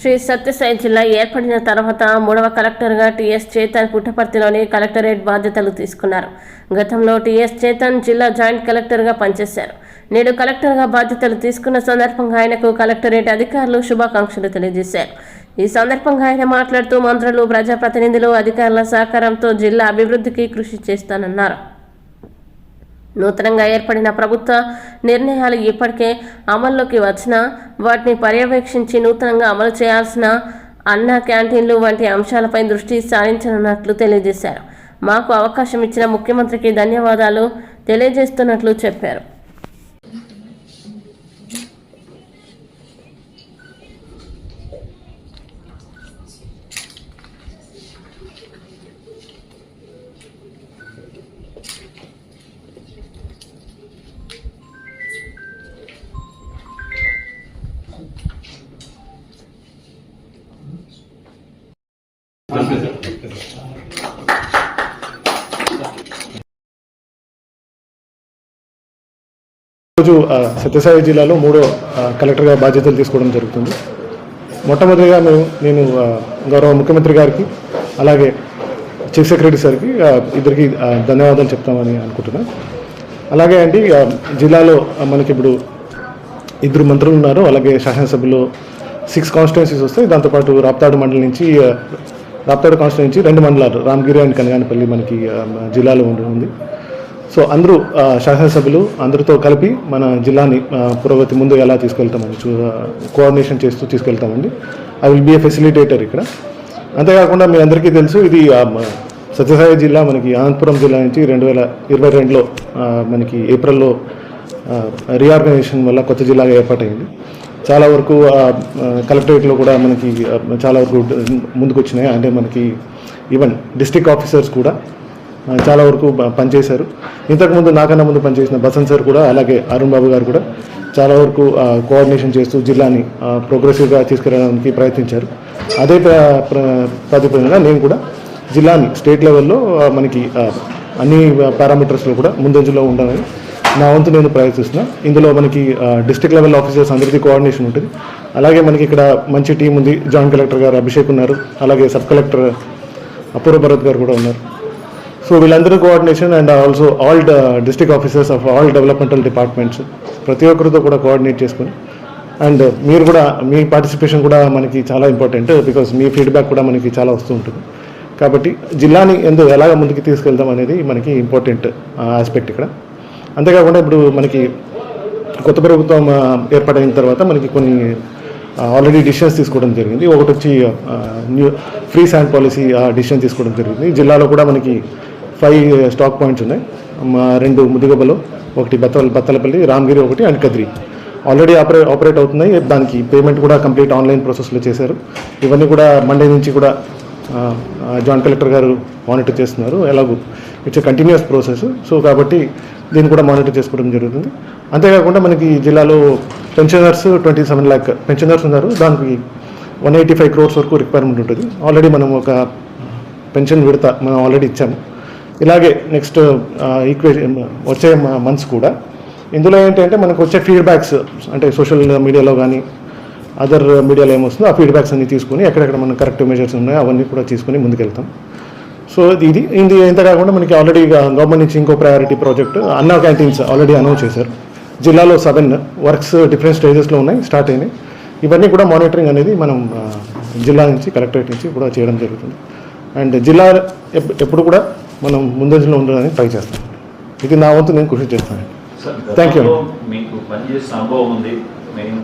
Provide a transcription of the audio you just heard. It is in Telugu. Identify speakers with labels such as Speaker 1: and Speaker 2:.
Speaker 1: శ్రీ సత్యసాయి జిల్లా ఏర్పడిన తర్వాత మూడవ కలెక్టర్గా టీఎస్ చేతన్ పుట్టపర్తిలోని కలెక్టరేట్ బాధ్యతలు తీసుకున్నారు. గతంలో టీఎస్ చేతన్ జిల్లా జాయింట్ కలెక్టర్గా పనిచేశారు. నేడు కలెక్టర్గా బాధ్యతలు తీసుకున్న సందర్భంగా ఆయనకు కలెక్టరేట్ అధికారులు శుభాకాంక్షలు తెలియజేశారు. ఈ సందర్భంగా ఆయన మాట్లాడుతూ మంత్రులు ప్రజాప్రతినిధులు అధికారుల సహకారంతో జిల్లా అభివృద్ధికి కృషి చేస్తానన్నారు. నూతనంగా ఏర్పడిన ప్రభుత్వ నిర్ణయాలు ఇప్పటికే అమల్లోకి వచ్చినా వాటిని పర్యవేక్షించి నూతనంగా అమలు చేయాల్సిన అన్న క్యాంటీన్లు వంటి అంశాలపై దృష్టి సారించనున్నట్లు తెలియజేశారు. మాకు అవకాశం ఇచ్చిన ముఖ్యమంత్రికి ధన్యవాదాలు తెలియజేస్తున్నట్లు చెప్పారు.
Speaker 2: రోజు సత్యసాయి జిల్లాలో మూడో కలెక్టర్గా బాధ్యతలు తీసుకోవడం జరుగుతుంది. మొట్టమొదటిగా మేము నేను గౌరవ ముఖ్యమంత్రి గారికి అలాగే చీఫ్ సెక్రటరీ సార్కి ఇద్దరికి ధన్యవాదాలు చెప్తామని అనుకుంటున్నాను అలాగే అండి జిల్లాలో మనకి ఇప్పుడు ఇద్దరు మంత్రులు ఉన్నారు. అలాగే శాసనసభలో సిక్స్ కాన్స్టిట్యున్సీస్ వస్తాయి. దాంతోపాటు రాప్తాడు మండలి నుంచి రాప్తాడు కాన్స్టిట్యున్సీ నుంచి రెండు మండలాలు రామగిరి అండ్ కనగానపల్లి మనకి జిల్లాలో ఉంటుంది సో అందరూ శాసనసభ్యులు అందరితో కలిపి మన జిల్లాని పురోగతి ముందు ఎలా తీసుకెళ్తామని చూ కోఆర్డినేషన్ చేస్తూ తీసుకెళ్తామండి. I will be a facilitator ఇక్కడ. అంతేకాకుండా మీ అందరికీ తెలుసు ఇది సత్యసాయి జిల్లా మనకి అనంతపురం జిల్లా నుంచి రెండు వేల ఇరవై రెండులో మనకి ఏప్రిల్లో రీఆర్గనైజేషన్ వల్ల కొత్త జిల్లాగా ఏర్పాటైంది. చాలా వరకు కలెక్టరేట్లో కూడా మనకి చాలా వరకు ముందుకొచ్చినాయి. అంటే మనకి ఈవెన్ డిస్ట్రిక్ట్ ఆఫీసర్స్ కూడా చాలా వరకు పనిచేశారు. ఇంతకుముందు నాకన్నా ముందు పనిచేసిన బసంత్ సార్ కూడా అలాగే అరుణ్ బాబు గారు కూడా చాలా వరకు కోఆర్డినేషన్ చేస్తూ జిల్లాని ప్రోగ్రెసివ్గా తీసుకెళ్ళడానికి ప్రయత్నించారు. అదే ప్ర- ప్ర- ప్రాతిపదికగా నేను కూడా జిల్లాని స్టేట్ లెవెల్లో మనకి అన్ని పారామీటర్స్లో కూడా ముందంజలో ఉండాలని నా వంతు నేను ప్రయత్నిస్తున్నా. ఇందులో మనకి డిస్టిక్ లెవెల్ ఆఫీసర్స్ అందరికీ కోఆర్డినేషన్ ఉంటుంది. అలాగే మనకి ఇక్కడ మంచి టీం ఉంది. జాయింట్ కలెక్టర్ గారు అభిషేక్ ఉన్నారు. అలాగే సబ్ కలెక్టర్ అపూర్వ భరత్ గారు కూడా ఉన్నారు. సో వీళ్ళందరూ coordination and also all district officers of all developmental departments ప్రతి ఒక్కరితో కూడా కోఆర్డినేట్ చేసుకుని అండ్ మీరు కూడా మీ పార్టిసిపేషన్ కూడా మనకి చాలా ఇంపార్టెంట్ బికాస్ మీ ఫీడ్బ్యాక్ కూడా మనకి చాలా వస్తూ ఉంటుంది. కాబట్టి జిల్లాని ఎందు ఎలాగ ముందుకు తీసుకెళ్దాం అనేది మనకి ఇంపార్టెంట్ ఆస్పెక్ట్ ఇక్కడ. అంతేకాకుండా ఇప్పుడు మనకి కొత్త ప్రభుత్వం ఏర్పాటైన తర్వాత మనకి కొన్ని ఆల్రెడీ డిసిషన్స్ తీసుకోవడం జరిగింది. ఒకటి వచ్చి న్యూ ఫ్రీ శాండ్ పాలసీ ఆ డిసిషన్ తీసుకోవడం జరిగింది. జిల్లాలో కూడా మనకి ఫైవ్ స్టాక్ పాయింట్స్ ఉన్నాయి. మా రెండు ముదిగబలో ఒకటి బత్తల బత్తలపల్లి రామగిరి ఒకటి అండ్ కద్రి. ఆల్రెడీ ఆపరే ఆపరేట్ అవుతున్నాయి. దానికి పేమెంట్ కూడా కంప్లీట్ ఆన్లైన్ ప్రాసెస్లో చేశారు. ఇవన్నీ కూడా మండే నుంచి కూడా జాయింట్ కలెక్టర్ గారు మానిటర్ చేస్తున్నారు. ఎలాగూ ఇట్స్ కంటిన్యూస్ ప్రాసెస్ సో కాబట్టి దీన్ని కూడా మానిటర్ చేసుకోవడం జరుగుతుంది. అంతేకాకుండా మనకి జిల్లాలో pensioners twenty seven lakh pensioners ఉన్నారు. దానికి వన్ ఎయిటీ ఫైవ్ క్రోర్స్ వరకు రిక్వైర్మెంట్ ఉంటుంది. ఆల్రెడీ మనం ఒక పెన్షన్ విడత మనం ఆల్రెడీ ఇచ్చాము. ఇలాగే నెక్స్ట్ ఈక్వే వచ్చే మంత్స్ కూడా. ఇందులో ఏంటంటే మనకు వచ్చే ఫీడ్బ్యాక్స్ అంటే సోషల్ మీడియాలో కానీ అదర్ మీడియాలో ఏమొస్తుందో ఆ ఫీడ్బ్యాక్స్ అన్ని తీసుకొని ఎక్కడెక్కడ మన కరెక్ట్ మెజర్స్ ఉన్నాయో అవన్నీ కూడా తీసుకొని ముందుకెళ్తాం. సో ఇది ఇది ఇంత కాకుండా మనకి ఆల్రెడీ గవర్నమెంట్ నుంచి ఇంకో priority project Anna canteens already announce చేశారు. జిల్లాలో సెవెన్ వర్క్స్ డిఫరెంట్ స్టేజెస్లో ఉన్నాయి స్టార్ట్ అయినాయి. ఇవన్నీ కూడా మానిటరింగ్ అనేది మనం జిల్లా నుంచి కలెక్టరేట్ నుంచి కూడా చేయడం జరుగుతుంది. అండ్ జిల్లా ఎప్- ఎప్పుడు కూడా మనం ముందంజలో ఉండడానికి ట్రై చేస్తాం. ఇది నా వంతు నేను కృషి చేస్తాను.
Speaker 3: మీకు అనుభవం ఉంది. మేము